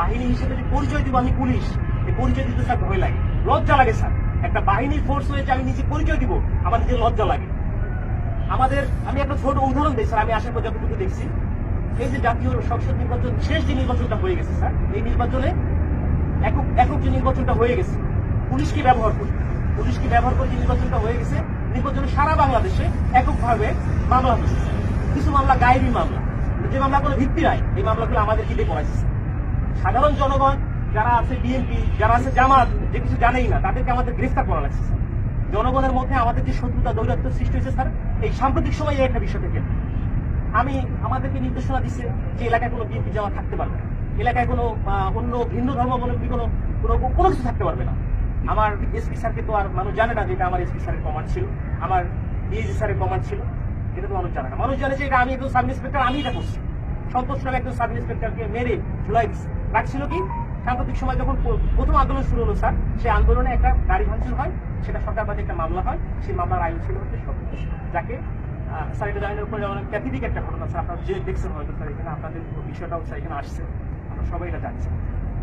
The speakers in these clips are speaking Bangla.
বাহিনী হিসেবে যে পরিচয় দিব আমি পুলিশ, এই পরিচয় দিতে স্যার ভয় লাগে। লজ্জা লাগে স্যার। একটা বাহিনীর ফোর্স হয়ে যে আমি নিজে পরিচয় দিব, আমার নিজের লজ্জা লাগে। আমাদের, আমি একটা ছোট উদাহরণ দিই স্যার, আমি আসার পর যতটুকু দেখছি। এই যে জাতীয় সংসদ নির্বাচন, শেষ যে নির্বাচনটা হয়ে গেছে স্যার, এই নির্বাচনে একক একক যে নির্বাচনটা হয়ে গেছে পুলিশকে ব্যবহার করি। পুলিশকে ব্যবহার করে যে নির্বাচনটা হয়ে গেছে, নির্বাচনে সারা বাংলাদেশে এককভাবে মামলা স্যার। কিছু মামলা গায়েবী মামলা। যে মামলা কোনো ভিত্তি নাই, এই মামলাগুলো আমাদের কি দিয়ে করাইছে। সাধারণ জনগণ যারা আছে বিএনপি, যারা আছে জামাত, যে কিছু জানেই না, তাদেরকে আমাদের গ্রেফতার করা লাগছে, স্যার। জনগণের মধ্যে আমাদের যে শত্রুতা দৌরাত্ম সৃষ্টি হয়েছে, স্যার, এই সাম্প্রতিক সময়ে এই একটা বিষয় থেকে। আমি, আমাদেরকে নির্দেশনা দিচ্ছে যে এলাকায় কোনো বিএনপি জামা থাকতে পারবে না। এলাকায় কোনো অন্য ভিন্ন ধর্মাবলম্বী কোনো কোনো কোনো কিছু থাকতে পারবে না। আমার এসপি স্যারকে তো আর মানুষ জানে না যে এটা আমার এসপি স্যারের কমান্ড ছিল, আমার ডিএজি স্যারের কমান্ড ছিল। এটা তো মানুষ জানে না। মানুষ জানে যে এটা আমি একজন সাব ইন্সপেক্টর আমি এটা করছি। সন্তোষ নামে একজন সাব ইন্সপেক্টরকে মেরে ঝুলাই দিচ্ছে রাখছিল কি? সাম্প্রতিক সময় যখন প্রথম আন্দোলন শুরু হলো, স্যার, সেই আন্দোলনে একটা গাড়ি ভাঙচুর হয়, সেটা সরকার বাদে একটা মামলা হয়, সেই মামলার আয়ু ছিল হচ্ছে সন্তোষ যাকে স্যার, এটা জানানোর উপরে অনেক ক্যাথিডিক একটা ঘটনা, স্যার, আপনারা যে দেখছেন হয়তো, স্যার, এখানে আপনাদের বিষয়টাও, স্যার, এখানে আসছে, আমরা সবাই এটা জানছি।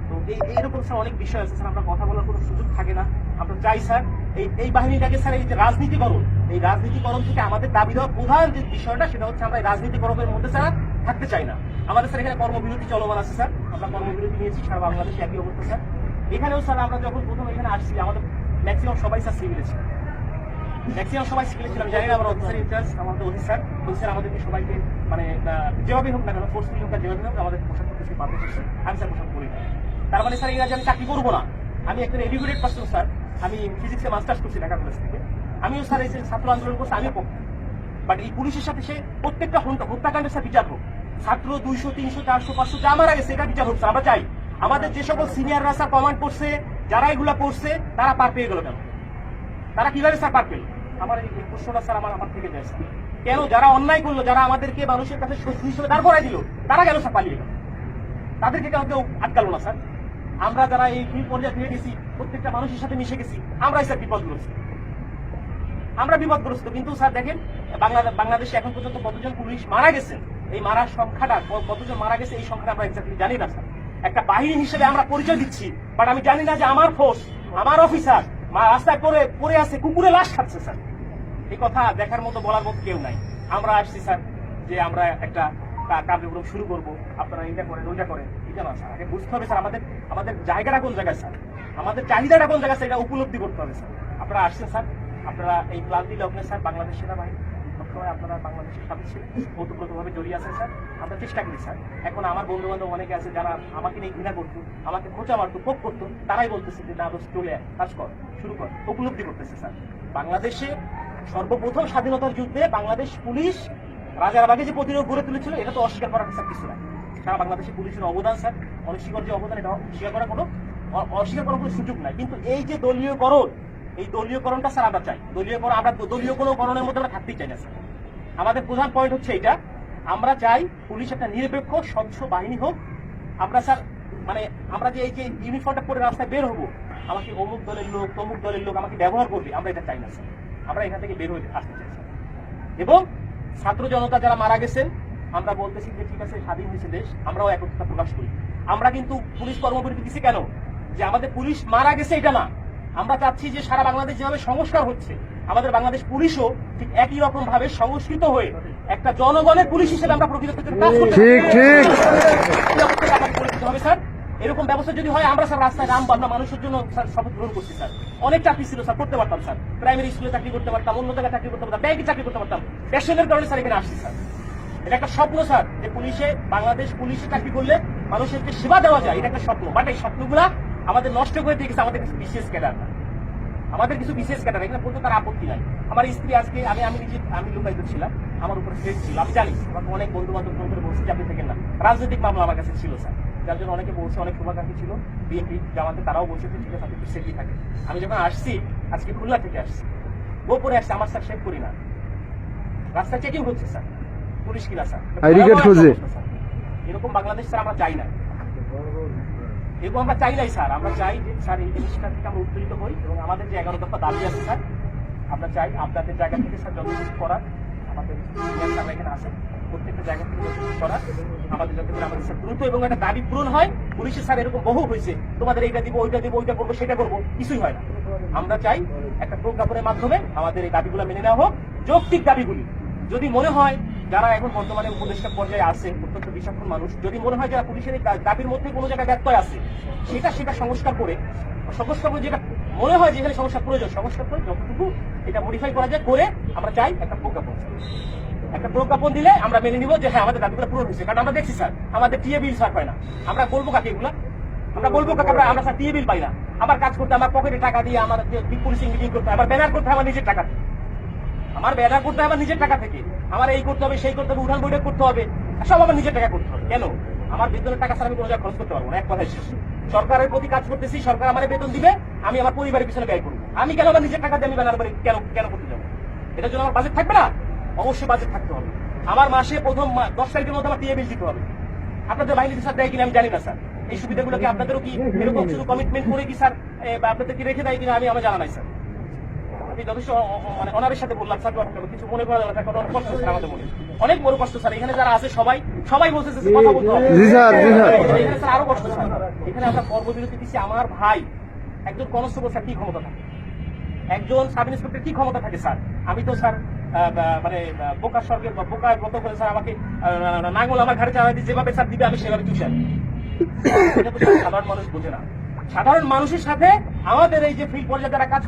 তো এই, এইরকম, স্যার, অনেক বিষয় আছে, স্যার, আমরা কথা বলার কোনো সুযোগ থাকে না। আমরা চাই, স্যার। এই এই বাহিনীটাকে, স্যার, এই যে রাজনীতিকরণ, এই রাজনীতিকরণ থেকে আমাদের দাবি দেওয়া প্রধান যে বিষয়টা, সেটা হচ্ছে আমরা এই রাজনীতিকরণের মধ্যে, স্যার, থাকতে চাই না। আমাদের, স্যার, এখানে কর্মবিরতি চলমান আছে, স্যার। আমরা কর্মবিরতি নিয়েছি, সারা বাংলাদেশে একই অবস্থা, স্যার। এখানেও, স্যার, আমরা যখন প্রথম এখানে আসছি, আমাদের ম্যাক্সিমাম সবাই, স্যার সিভিলে ছিল। ম্যাক্সিমাম সবাই সিভিলে ছিলাম জানি না আমার অফিসার ইনচার্জ আমাদের অফিসার অফিসার আমাদেরকে সবাইকে মানে যেভাবেই হোক না কেন ফোর্সফুলি হোক আর যেভাবে হোক, আমাদের পোশাক করতে বাধ্য করছে আমি, স্যার, পোশাক করি না। তার মানে স্যার ইংরাজি আমি চাকরি করব না। আমি একজন এডুকেটেড পার্সন স্যার। আমি ফিজিক্সে মাস্টার্স করছি ঢাকা কলেজ থেকে। আমিও স্যার এই ছাত্র আন্দোলন করছি, আমিও পক্ষে বাট এই পুলিশের সাথে সে প্রত্যেকটা হত্যা- হত্যাকাণ্ডের সাথে বিচার হোক। ছাত্র দুইশো, তিনশো, চারশো, পাঁচশো, যা মারা গেছে, এটা বিচার স্যার। আমরা চাই। আমাদের যে সকল সিনিয়ররা স্যার কমান্ড করছে, যারা এগুলা করছে, তারা পার পেয়ে গেল কেন? তারা কীভাবে স্যার পার পেল? আমার এই প্রশ্নটা স্যার আমার আমার থেকে যায় কেন যারা অন্যায় করল, যারা আমাদেরকে মানুষের কাছে হিসেবে দাঁড় করাই দিল, তারা গেল স্যার পালিয়ে গেল? তাদেরকে কেউ কেউ আটকালো না স্যার আমরা যারা এই পর্যায়ে ফিরে গেছি, প্রত্যেকটা মানুষের সাথে মিশে গেছি, আমরাই স্যার বিপদগ্রস্ত। আমরা বিপদগ্রস্ত, কিন্তু স্যার দেখেন বাংলাদেশে এখন পর্যন্ত কতজন পুলিশ মারা গেছেন এই মারার সংখ্যাটা কতজন মারা গেছে এই সংখ্যাটা আমরা এক্স্যাক্টলি জানি না, স্যার। একটা বাহিনী হিসেবে আমরা পরিচয় দিচ্ছি বাট আমি জানি না যে আমার ফোর্স আমার অফিসার রাস্তায় পরে পড়ে আছে, কুকুরে লাশ খাচ্ছে, স্যার। এই কথা দেখার মতো বলার মতো কেউ নাই। আমরা আসছি, স্যার, যে আমরা একটা কার্যক্রম শুরু করব। আপনারা এটা করেন, ওইটা করেন। এটা না স্যার, আগে বুঝতে হবে স্যার, আমাদের আমাদের জায়গাটা কোন জায়গায় স্যার? আমাদের চাহিদাটা কোন জায়গায় স্যার? এটা উপলব্ধি করতে হবে স্যার। আপনারা আসছেন স্যার, আপনারা এই ক্লান্তি লগ্নে স্যার বাংলাদেশ সেনাবাহিনী আপনারা বাংলাদেশের সাথে ছিলেন, ওতপ্রোতভাবে জড়িয়ে আছেন স্যার। আমরা চেষ্টা করি স্যার। এখন আমার বন্ধু বান্ধব অনেকে আছে যারা আমাকে নিয়ে ঘৃণা করতো, আমাকে খোঁচা মারতো পোক করতো, তারাই বলতেছে যে, না দোষ চলে কাজ কর, শুরু কর। উপলব্ধি করতেছে স্যার। বাংলাদেশে সর্বপ্রথম স্বাধীনতার যুদ্ধে বাংলাদেশ পুলিশ রাজারবাগে যে প্রতিরোধ গড়ে তুলেছিল, এটা তো অস্বীকার করার স্যার কিছু নাই। সারা বাংলাদেশের পুলিশের অবদান স্যার, অনস্বীকার যে অবদান, এটা স্বীকার করার কোনো অস্বীকার করার কোনো সুযোগ নাই। কিন্তু এই যে দলীয়করণ এই দলীয়করণটা স্যার আমরা চাই। দলীয়করণ আমরা দলীয় কোনো করণের মধ্যে আমরা থাকতেই চাই না স্যার। আমাদের প্রধান পয়েন্ট হচ্ছে এটা। আমরা চাই পুলিশ একটা নিরপেক্ষ, স্বচ্ছ বাহিনী হোক। আমরা স্যার মানে আমরা যে এই যে ইউনিফর্মটা পরে রাস্তায় বের হব, আমাকে অমুক দলের লোক, তমুক দলের লোক আমাকে ব্যবহার করবে, আমরা এটা চাই না স্যার। আমরা এখান থেকে বের হয়ে আসতে চাই স্যার। এবং ছাত্র জনতা যারা মারা গেছেন আমরা বলতেছি যে ঠিক আছে স্বাধীন হয়েছে দেশ আমরাও একত্রতা প্রকাশ করি। আমরা কিন্তু পুলিশ কর্মবিরতি দিচ্ছি কেন? যে আমাদের পুলিশ মারা গেছে এটা না। আমরা চাচ্ছি যে সারা বাংলাদেশ যেভাবে সংস্কার হচ্ছে আমাদের বাংলাদেশ পুলিশও ঠিক একই রকম ভাবে সংস্কৃত হয়ে একটা জনগণের পুলিশ হিসেবে আমরা প্রকৃত কাজ করতে ঠিক ঠিক। এই অবস্থায় আমাদের করে দিতে হবে স্যার। এরকম ব্যবস্থা যদি হয়, আমরা স্যার রাস্তায় নামবো আমরা মানুষের জন্য স্যার শপথ গ্রহণ করছি, স্যার। অনেক চাকরি ছিল, স্যার, করতে পারতাম, স্যার। প্রাইমারি স্কুলে চাকরি করতে পারতাম, অন্য জায়গায় চাকরি করতে পারতাম ব্যাংকে চাকরি করতে পারতাম। প্যাশনের কারণে স্যার এখানে আসছি, স্যার। এটা একটা স্বপ্ন, স্যার, যে পুলিশে, বাংলাদেশ পুলিশে চাকরি করলে মানুষের যে সেবা দেওয়া যায়, এটা একটা স্বপ্ন। বাট এই স্বপ্নগুলা আমাদের নষ্ট করে দিয়ে গেছে, আমাদের কিছু বিশেষ ক্যাডার আমাদের কিছু বিশেষ ক্যাডার এখানে বলতে তার আপত্তি নাই। আমার স্ত্রী আজকে, আমি আমি নিজে, আমি লোকায়িত ছিলাম, আমার উপরে ফ্রেড ছিল। আমি জানি, আমাকে অনেক বন্ধু বান্ধব ফোন করে বলছে আপনি থেকে না। রাজনৈতিক মামলা আমার কাছে ছিল, স্যার। যার জন্য অনেকে বলছে অনেক শুভাকাঙ্ক্ষী ছিল বিএনপি জামাতে তারাও বলছে যে ঠিক আছে আপনি থাকে। আমি যখন আসছি আজকে খুলনা থেকে আসছি গোপনে আসছে আমার স্যার সেভ করি না রাস্তায় চেকিং হচ্ছে স্যার। পুলিশ কিনা স্যার। এরকম বাংলাদেশ স্যার আমরা চাই না। এরকম আমরা চাই নাই স্যার। আমরা চাই যে স্যার এই জিনিসটা থেকে আমরা উত্তরিত হই এবং আমাদের যে এগারো দফা দাবি আছে স্যার আমরা চাই আপনাদের জায়গা থেকে স্যার যত কিছু করার আমাদের এখানে আছে প্রত্যেকটা জায়গা আমাদের আমাদের এবং একটা দাবি পূরণ হয়। এরকম বহু হয়েছে। তোমাদের ওইটা ওইটা করব, সেটা করব, কিছুই হয় আমরা চাই একটা মাধ্যমে আমাদের এই দাবিগুলো মেনে নেওয়া হোক। যৌক্তিক দাবিগুলি। যদি মনে হয় যারা এখন বর্তমানে উপদেষ্টা পর্যায়ে আছে, অত্যন্ত বিচক্ষণ মানুষ, যদি মনে হয় যারা পুলিশের দাবির মধ্যে কোনো জায়গায় ব্যত্যয় আছে, সেটা সেটা সংস্কার করে সংস্কার করে যেটা মনে হয় যে এখানে সংস্কার প্রয়োজন, সংস্কার করে যতটুকু এটা মডিফাই করা যায়, করে আমরা চাই একটা প্রজ্ঞাপন। একটা প্রজ্ঞাপন দিলে আমরা মেনে নিব যে হ্যাঁ আমাদের দাবিগুলো পূরণ হয়েছে। কারণ আমরা দেখছি, স্যার, আমাদের টিএ বিল স্যার, পায় না। আমরা বলব কাকে এগুলা? আমরা বলব কাকে? আমরা আমরা, স্যার টিএ বিল পাই না। আমার কাজ করতে, আমার পকেটে টাকা দিয়ে আমার পুলিশিং মিটিং করতে আমার ব্যানার করতে আমার নিজের টাকা আমার ব্যানার করতে আমার নিজের টাকা থেকে। আমার এই করতে হবে, সেই করতে হবে, উঠান বৈঠক করতে হবে, সব আমার নিজের টাকা করতে হবে। কেন? আমার বেতনের টাকা, স্যার, আমি কোনো জায়গায় খরচ করতে পারব না, এক কথায় শেষ। সরকারের প্রতি কাজ করতেছি, সরকার আমার বেতন দিবে, আমি আমার পরিবারের পিছনে ব্যয় করব। আমি কেন আমার নিজের টাকা দিয়ে আমি ব্যানার কেন কেন করতে যাব? এটার জন্য আমার বাজেট থাকবে না? অবশ্যই বাজেট থাকতে হবে। আমার মাসে প্রথম দশ তারিখের মধ্যে আমার টিএ বিল দিতে হবে। আপনাদের বাহিনী স্যার দেয় কিনা আমি জানি না স্যার। এই সুবিধাগুলো কি আপনাদেরও কি এরকম শুধু কমিটমেন্ট করে কি স্যার আপনাদের কি রেখে দেয় কিনা আমি আমার জানা নাই স্যার। আমি যথেষ্ট মানে অনারের সাথে বললাম স্যার কিছু মনে করা যাবে অনেক কষ্ট স্যার আমাদের মনে। অনেক বড় কষ্ট স্যার। এখানে যারা আছে সবাই সবাই কথা বলতে হবে। এখানে স্যার আরও কষ্ট স্যার। এখানে আমরা কর্মবিরতি দিচ্ছি আমার ভাই একজন কনস্টেবল স্যার কি ক্ষমতা থাকে? একজন সাব ইন্সপেক্টর কি ক্ষমতা থাকে স্যার? আমি তো স্যার মানে বোকা বোকার স্বর্গের বোকা ব্রত করে স্যার আমাকে নাঙ্গল আমার ঘাড়ে চালাই যেভাবে স্যার দিবে, আমি সেভাবে তুই সাধারণ মানুষ বোঝে না। সাধারণ মানুষের সাথে আমাদের এই যে ফিল্ড পর্যায়ে যারা কাজ